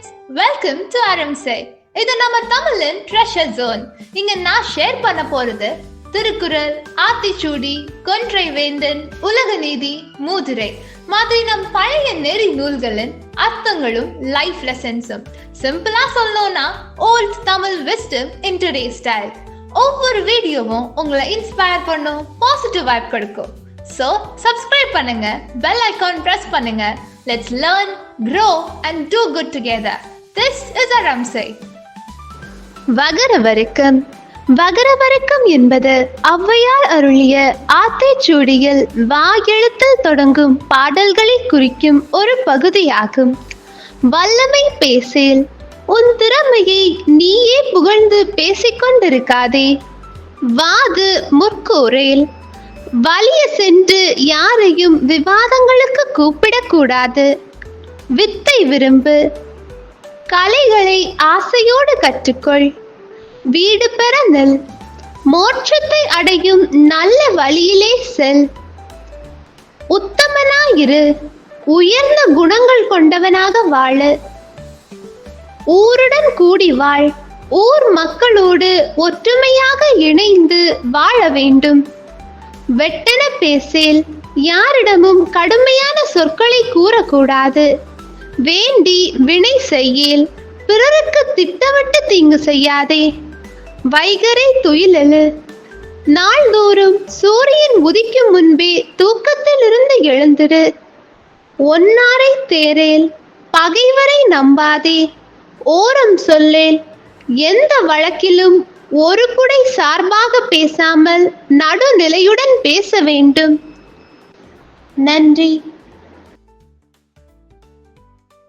Friends welcome to அரம்சை இது நம்ம தமிழின் ட்ரெஷர் ஜோன் இங்க நான் ஷேர் பண்ண போறது திருக்குறள் ஆத்திச்சூடி கொன்றை வேந்தன் உலக நீதி மூதுரை. மாதிரி நம் பழைய நெறி நூல்களின் அர்த்தங்களும் லைஃப் லெசன்ஸும் சிம்பிளா சொல்லணும்னா old Tamil wisdom in today style ஒவ்வொரு வீடியோவும் உங்களை இன்ஸ்பயர் பண்ணும் பாசிட்டிவ் வைப் கொடுக்கும். ஸோ சப்ஸ்கிரைப் பண்ணுங்க பெல் ஐக்கான் பிரஸ் பண்ணுங்க. Let's learn, grow and do good together this is a ரம்சை வகரவருக்கம். வகரவருக்கம் என்பது ஔவையார் அருளிய ஆத்திச்சூடியில் வா எழுத்தில் தொடங்கும் பாடல்களை குறிக்கும் ஒரு பகுதியாகும். வல்லமை பேசேல் உன் திறமையை நீயே புகழ்ந்து பேசிக்கொண்டிருக்காதே வாது முற்கூறேல் வலிய சென்று யாரையும் விவாதங்களுக்கு கூப்பிடக்கூடாது. வித்தை விரும்பு. கலைகளை ஆசையோடு கற்றுக்கொள். வீடு பெற நெல். மோட்சத்தை அடையும் நல்ல வழியிலே செல். உத்தமனாயிரு. உயர்ந்த குணங்கள் கொண்டவனாக வாழு. ஊருடன் கூடி வாழ். ஊர் மக்களோடு ஒற்றுமையாக இணைந்து வாழ வேண்டும். வெட்டென பேசேல் யாரிடமும் கடுமையான சொற்களை கூறக்கூடாது. வேண்டி வினை செய்யேல் பிறருக்கு திட்டமிட்டு தீங்கு செய்யாதே. வைகரை துயிலெழு. நாள்தோறும் சூரியன் உதிக்கும் முன்பே தூக்கத்திலிருந்து எழுந்திரு ஒன்னாரை தேரேல் பகைவரை நம்பாதே. ஓரம் சொல்லேல் எந்த வழக்கிலும் ஒரு குடை சார்பாக பேசாமல் நடுநிலையுடன் பேச வேண்டும். நன்றி.